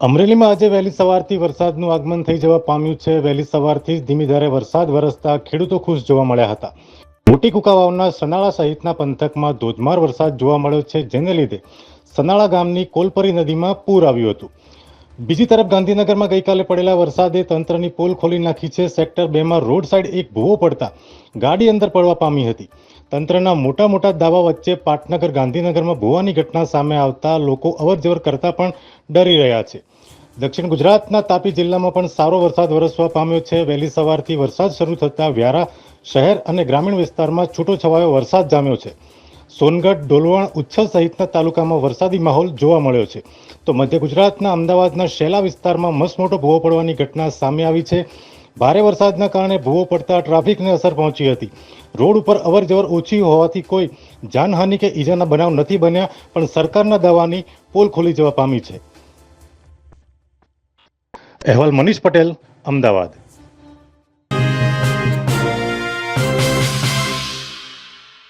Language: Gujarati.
અમરેલીમાં આજે વહેલી સવારથી વરસાદનું આગમન થઈ જવા પામ્યું છે. વહેલી સવારથી જ ધીમી ધારે વરસાદ વરસતા ખેડૂતો ખુશ જોવા મળ્યા હતા. મોટી કુકાવાવના સનાળા સહિતના પંથકમાં ધોધમાર વરસાદ જોવા મળ્યો છે. જેને લીધે સનાળા ગામની કોલપરી નદીમાં પૂર આવ્યું હતું. બીજી તરફ ગાંધીનગરમાં ગઈકાલે પડેલા વરસાદે તંત્રની પોલ ખોલી નાખી છે. સેક્ટર બેમાં રોડ સાઈડ એક ભૂવો પડતા ગાડી અંદર પડવા પામી હતી. તંત્રના મોટા મોટા દાવા વચ્ચે પાટનગર ગાંધીનગરમાં ભૂવાની ઘટના સામે આવતા લોકો અવરજવર કરતા પણ ડરી રહ્યા છે. દક્ષિણ ગુજરાતના તાપી જિલ્લામાં પણ સારો વરસાદ વરસવા પામ્યો છે. વહેલી સવારથી વરસાદ શરૂ થતાં વ્યારા શહેર અને ગ્રામીણ વિસ્તારમાં છૂટો છવાયો વરસાદ જામ્યો છે. સોનગઢ ડોલવણ ઉચ્છલ સહિતના તાલુકામાં વરસાદી માહોલ જોવા મળ્યો છે. તો મધ્ય ગુજરાતના અમદાવાદના શેલા વિસ્તારમાં મસમોટો ભૂવો પડવાની ઘટના સામે આવી છે. ભારે વરસાદના કારણે ભૂવો પડતા ટ્રાફિકને અસર પહોંચી હતી. રોડ ઉપર અવરજવર ઓછી હોવાથી કોઈ જાનહાનિ કે ઈજાના બનાવ નથી બન્યા, પણ સરકારના દાવાની પોલ ખોલી જવા પામી છે. અહેવાલ મનીષ પટેલ, અમદાવાદ.